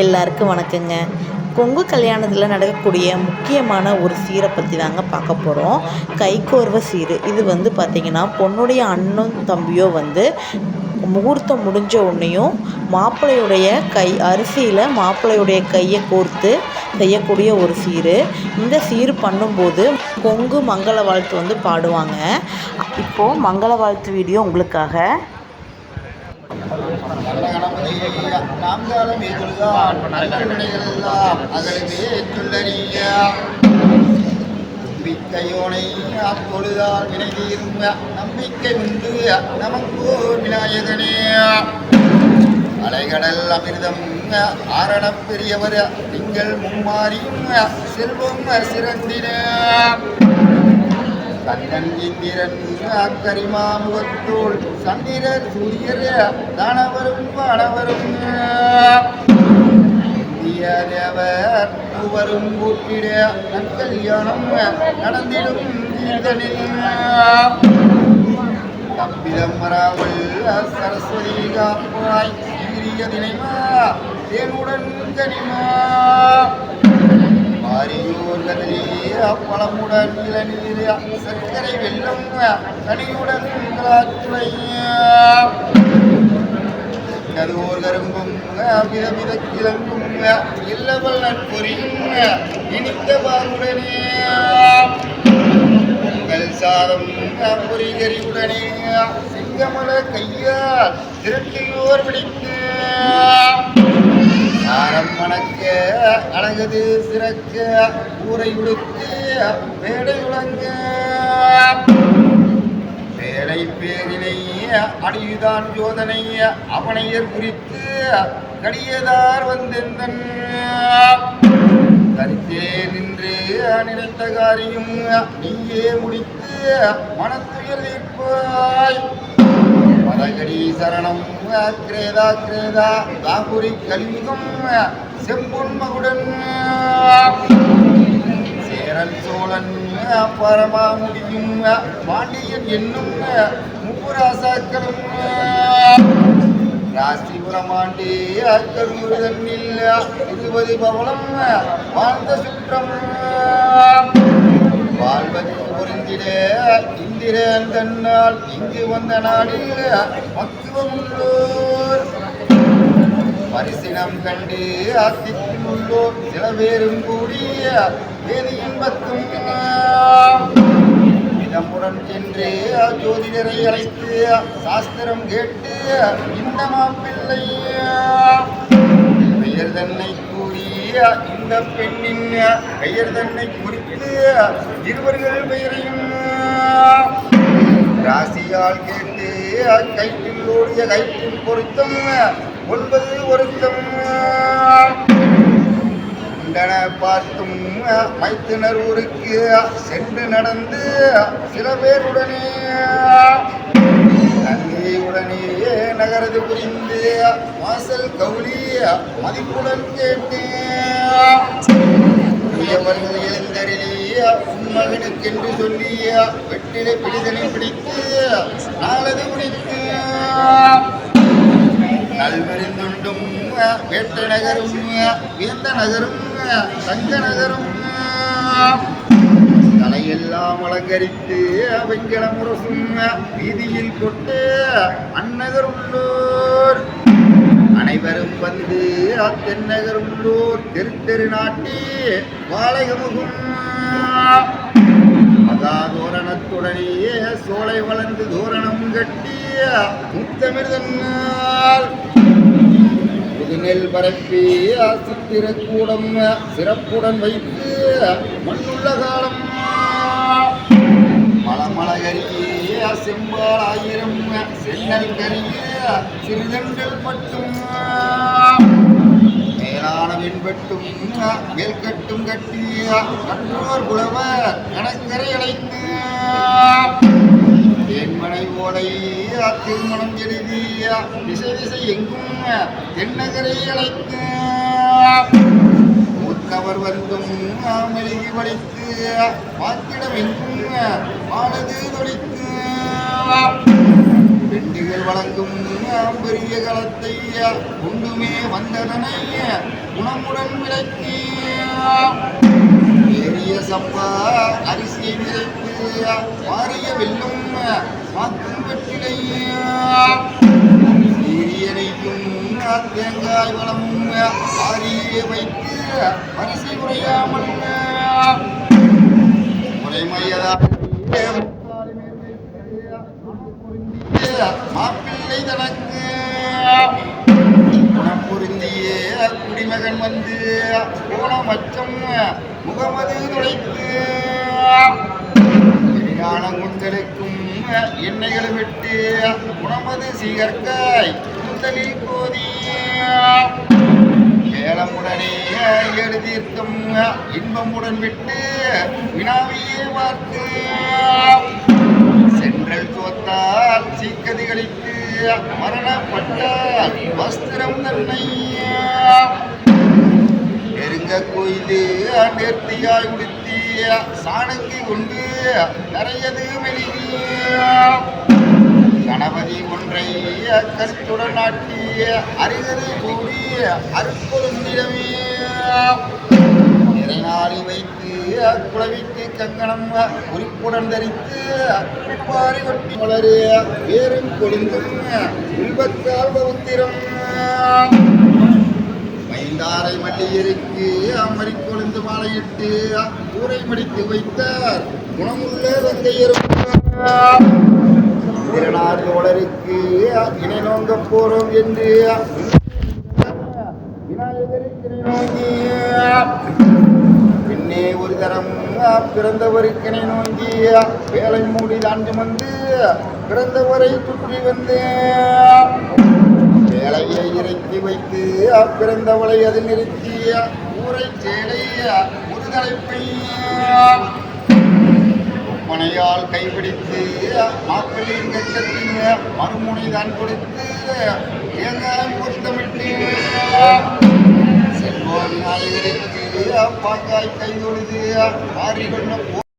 எல்லாருக்கும் வணக்கங்க. கொங்கு கல்யாணத்தில் நடக்கக்கூடிய முக்கியமான ஒரு சீரை பற்றி தாங்க பார்க்க போகிறோம் கைக்கோர்வ சீர். இது வந்து பார்த்திங்கன்னா பொண்ணுடைய அண்ணன் தம்பியோ வந்து முகூர்த்தம் முடிஞ்ச உடனேயும் மாப்பிள்ளையுடைய கை அரிசியில் மாப்பிள்ளையுடைய கையை கோர்த்து செய்யக்கூடிய ஒரு சீர். இந்த சீர் பண்ணும்போது கொங்கு மங்கள வாழ்த்து வந்து பாடுவாங்க. இப்போது மங்கள வாழ்த்து வீடியோ உங்களுக்காக. நாம் காலம் ஏற்றுதான் எல்லாம் அகலுமே ஏற்றுள்ளறிய நம்பிக்கையோனை அப்பொழுதால் வினை நம்பிக்கை உண்டு. நமக்கு விநாயகனே. அலைகடல் அமிர்தம் ஆரணப் பெரியவர். நீங்கள் மும்மாறியும் செல்வம் சிறந்தின கண்ணன் இந்திரன் சந்திரர் சூரியர் தானவரும் வானவரும். இந்திய தேவர் மூவரும் கூட்டிட நற்கல்யாணம் நடந்திடும் தீர்தனில் தப்பிதம் வராமல் சரஸ்வதி காப்பாய் சீரிய தினைமா தேனுடன் கனிமா. மாரியோர் கதிரே பழமுடன் இளநீர் சர்க்கரை வெள்ளம் கனியுடன் கதோர் கரும்பும் விதவித கிழங்கும் இல்லவல் நட்பொறியும் இனித்த பாருடனே உங்கள் சாதம் பொறிகறிவுடனே சிங்கமல கையால் திரட்டியோர் பிடித்து நாரம் மணக்க அழகது சிறக்க ஊரை உடுத்து மேடை உலங்க. வேலை பேரினை அடியுதான் ஜோதனை அவனையர் குறித்து கடியதார் வந்தெந்தன். கருத்தே நின்று நினைத்த காரியம் நீயே முடித்து மனத்துயர் தீர்ப்பாய் மதகடி சரணம். கிரேதா கிரேதா தாங்குரி கலியுகம் செம்பொன் மகுடன். சேரன் சோழன் பரமாமுடியும் பாண்டியன் என்னும் முப்புராசாக்களும். ராசிபுரமாண்டே அக்கரூர் தன்னில் இருபது பவளம் வாழ்ந்த சுற்றம். வாழ்வது பொருந்திட இந்திரன் தன்னால் இங்கு வந்த நாடில் மத்துவம் உள்ளோர். பரிசினம் கண்டு அத்தித்தில் உள்ளோர் சில பேரும் கூடிய வேதி இன்பத்தும் இதமுடன் சென்று ஜோதிடரை அழைத்து சாஸ்திரம் கேட்டு இந்த மாப்பிள்ளை தன்னை கூறிய இந்த பெண்ணின் பெயர் தன்னை குறித்து இருவர்கள் பெயரையும் ராசியால் கேட்டு கைத்தில் ஓடிய கைத்தில் பொருத்தம் ஒன்பது ஒருத்தம் உண்டன பார்த்தும் மைத்தினர் ஊருக்கு சென்று நடந்து சில பேருடனே நகரது புரிந்து. வாசல் கௌலி மதிப்புடன் கேட்டேன் உரியவர்கள் எழுந்தருளிய உன்மகனுக்கென்று சொல்லிய வெற்றிலை பிடிதனை பிடித்து நாளது முடித்து. நல்மறிந்துண்டும் வேட்ட நகரும் வேந்த நகரும் தங்க நகரும். தலையெல்லாம் அலங்கரித்து அவங்கள முரசும் வீதியில் கொட்டு அந்நகர் உள்ளோர் அனைவரும் வந்து அத்தென்னகர் உள்ளோர் தெரு தெரு நாட்டி வாழைகமுகும் மகா தோரணத்துடனேயே சோலை வளர்ந்து தோரணம் கட்டி முத்தமிழ்தன்னால். புதுநெல் பரப்பி சித்திர கூடம் சிறப்புடன் வைத்து மண்ணுள்ள காலம் செம்பால் ஆயிரம் சென்னல் கரிய சிறுதண்டல் பட்டும். மேலான வெண்பட்டும் மேல்கட்டும் கட்டிய கற்றோர் புலவர் கணக்கரை அழைத்து தேன்மனை ஓலை திருமணம் எழுதிய திசை திசை எங்கும் தென்னகரை அழைத்து மூத்தவர் வந்தும் மெழுகி வலித்து பாத்திடம் எங்கும் மானது தொழித்து. பெண்டுகள் வழங்கும் பெரிய களத்தைய? கொண்டுமே வந்ததனை குணமுடன் விளக்கி சப்பா அரிசியை விதைத்து மாறிய வெல்லும் மாக்கும் வெற்றிலை சீரியனைக்கும் தேங்காய் வளம் ஆரியே வைத்து அரிசி குறையாமல் மாப்பிள்ளை தனக்கு குணம் பொருந்திய குடிமகன் வந்து கோணம் அச்சம் முகமது நுழைத்து எதிரான குந்தலுக்கும் எண்ணெய்கள் விட்டு குணமது சீகர்க்காய் குந்தலில் கோதிய ஏலமுடனே எழுதியிருக்கும் இன்பமுடன் விட்டு வினாவியே பார்த்து. சென்றல் தோத்தால் சீக்கதிகளித்து மரணப்பட்டால் வஸ்திரம் தன்னை நெருங்க கொய்து நேர்த்தியாய் உடுத்திய சாணங்கி கொண்டு நிறையது மெலிய கணபதி ஒன்றை கருத்துடன் நாட்டி அருகது கூடி அருப்பொருந்திடமே நிறைநாளி வைத்து குளவிக்கு கங்கணம் குறிப்புடன் தரித்து பாரி வட்டி மலரு. வேறும் கொழுந்தும் உள்பக்கால் பவுத்திரம். மைந்தாரை மல்லியருக்கு அமரி கொழுந்து மாலையிட்டு கூரை மடித்து வைத்தார். குணமுள்ள தந்தையரும் திருநாள் தோழருக்கு இணை நோங்க போறோம் என்று விநாயகருக்கு திரை நோங்கி. பின்னே ஒரு தரம் பிறந்தவருக்கு நோங்கி வேலை மூடி தாண்டி வந்து பிறந்தவரை சுற்றி வந்து வேலையை இறக்கி வைத்து பிறந்தவளை அதில் நிறுத்தி ஊரை சேலை ஒரு தலைப்பை மனையால் கைப்பிடித்து மக்களின் கட்டத்தின் மறுமுனை தான் கொடுத்து தேங்காய் பொருத்தமிட்டு செல்வ விநாயகருக்கு கையொழுது கை